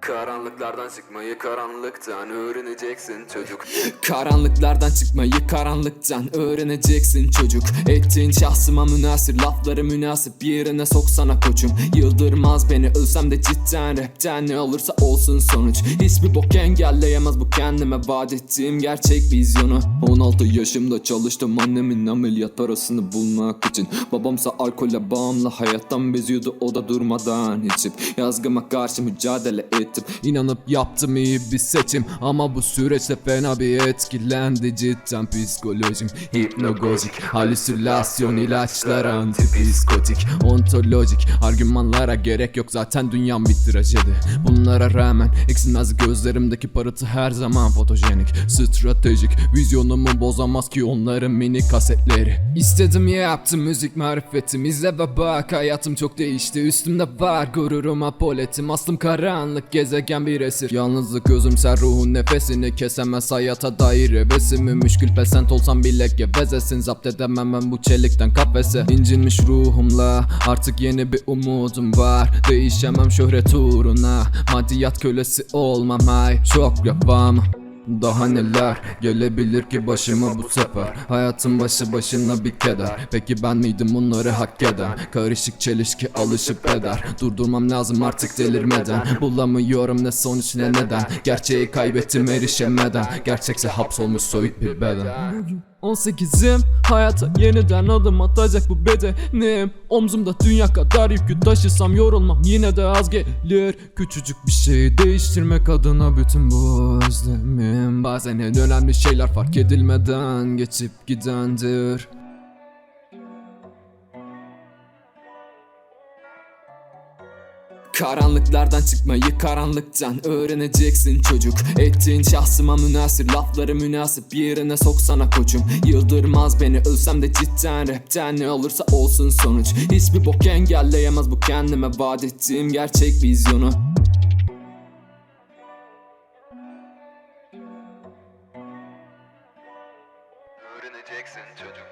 Karanlıklardan çıkmayı karanlıktan öğreneceksin çocuk. Karanlıklardan çıkmayı karanlıktan öğreneceksin çocuk. Ettiğin şahsıma münasır lafları münasip yerine soksana koçum. Yıldırmaz beni ölsem de cidden rapten ne olursa olsun sonuç. Hiçbir bok engelleyemez bu kendime vaat ettiğim gerçek vizyonu. 16 yaşımda çalıştım annemin ameliyat parasını bulmak için. Babamsa alkole bağımlı hayattan beziyordu o da durmadan içip. Yazgıma karşı mücadele ettim. İnanıp yaptım iyi bir seçim. Ama bu süreçte fena bir etkilendi cidden psikolojim. Hipnogozik halüsinasyon ilaçlar antipsikotik. Ontolojik argümanlara gerek yok zaten dünyam bir trajedi. Bunlara rağmen eksilmez gözlerimdeki parıltı her zaman fotojenik. Stratejik vizyonumu bozamaz ki onların mini kasetleri. İstedim yaptım müzik marifetim. İzle ve bak hayatım çok değişti. Üstümde var gururum apoletim. Aslım karanlık gezegen bir esir. Yalnızlık özümser ruhun nefesini kesemez hayata dair hevesimi Müşkül pesent olsam bile gevezesin zapt edemem ben bu çelikten kafese. İncinmiş ruhumla artık yeni bir umudum var. Değişemem şöhret uğruna maddiyat kölesi olmam. Ay Çok yapamam daha neler gelebilir ki başıma bu sefer? Hayatın başı başına bir keder. Peki ben miydim bunları hak eden? Karışık çelişki alışıp eder. Durdurmam lazım artık delirmeden. Bulamıyorum ne sonuç ne neden. Gerçeği kaybettim erişemeden. Gerçekse hapsolmuş soyut bir beden 18'im hayata yeniden adım atacak bu bedenim. Omzumda dünya kadar yükü taşısam yorulmam. Yine de az gelir. Küçücük bir şeyi değiştirmek adına bütün bu özlemim. Bazen en önemli şeyler fark edilmeden geçip gidendir Karanlıklardan çıkmayı karanlıktan öğreneceksin çocuk. Ettiğin şahsıma münasır lafları münasip bir yerine soksana koçum. Yıldırmaz beni ölsem de cidden rapten ne olursa olsun sonuç. Hiçbir bok engelleyemez bu kendime vaat ettiğim gerçek vizyonu. Öğreneceksin çocuk.